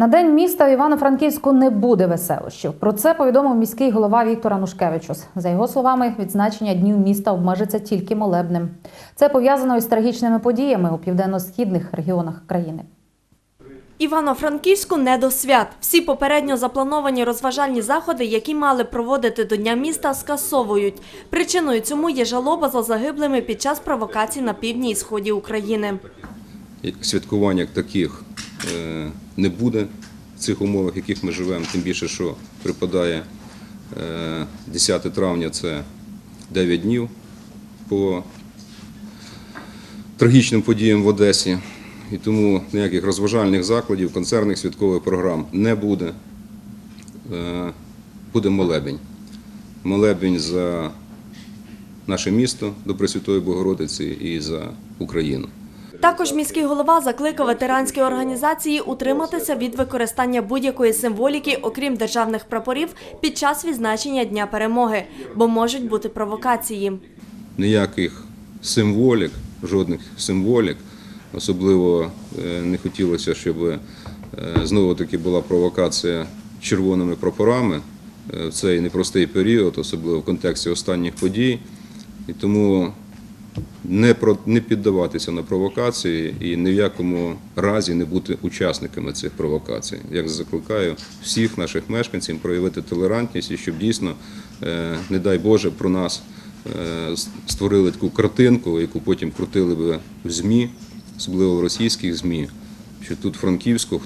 На день міста в Івано-Франківську не буде веселощів. Про це повідомив міський голова Віктор Анушкевичус. За його словами, відзначення днів міста обмежиться тільки молебнем. Це пов'язано із трагічними подіями у південно-східних регіонах країни. Івано-Франківську не до свят. Всі попередньо заплановані розважальні заходи, які мали проводити до Дня міста, скасовують. Причиною цьому є жалоба за загиблими під час провокацій на півдні і сході України. Як таких не буде в цих умовах, в яких ми живемо, тим більше, що припадає е, 10 травня це 9 днів по трагічним подіям в Одесі. І тому ніяких розважальних закладів, концертних святкових програм не буде. Е, Буде молебень. Молебень за наше місто до Пресвятої Богородиці і за Україну. Також міський голова закликав ветеранські організації утриматися від використання будь-якої символіки, окрім державних прапорів, під час відзначення Дня перемоги, бо можуть бути провокації. ніяких символік, жодних символік. Особливо е, не хотілося, щоб е, знову таки була провокація червоними прапорами е, в цей непростий період, особливо в контексті останніх подій. І тому не, про, не піддаватися на провокації і ні в якому разі не бути учасниками цих провокацій. Як закликаю всіх наших мешканців проявити толерантність і щоб дійсно, е, не дай Боже, про нас е, створили таку картинку, яку потім крутили би в ЗМІ, особливо в російських ЗМІ, що тут Франківську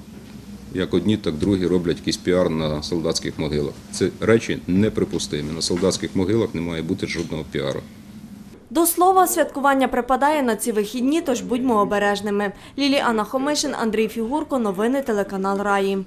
як одні, так другі роблять якийсь піар на солдатських могилах. Це речі неприпустимі. На солдатських могилах не має бути жодного піару. До слова, святкування припадає на ці вихідні, тож будьмо обережними. Ліліана Хомишин, Андрій Фігурко, новини телеканал Раї.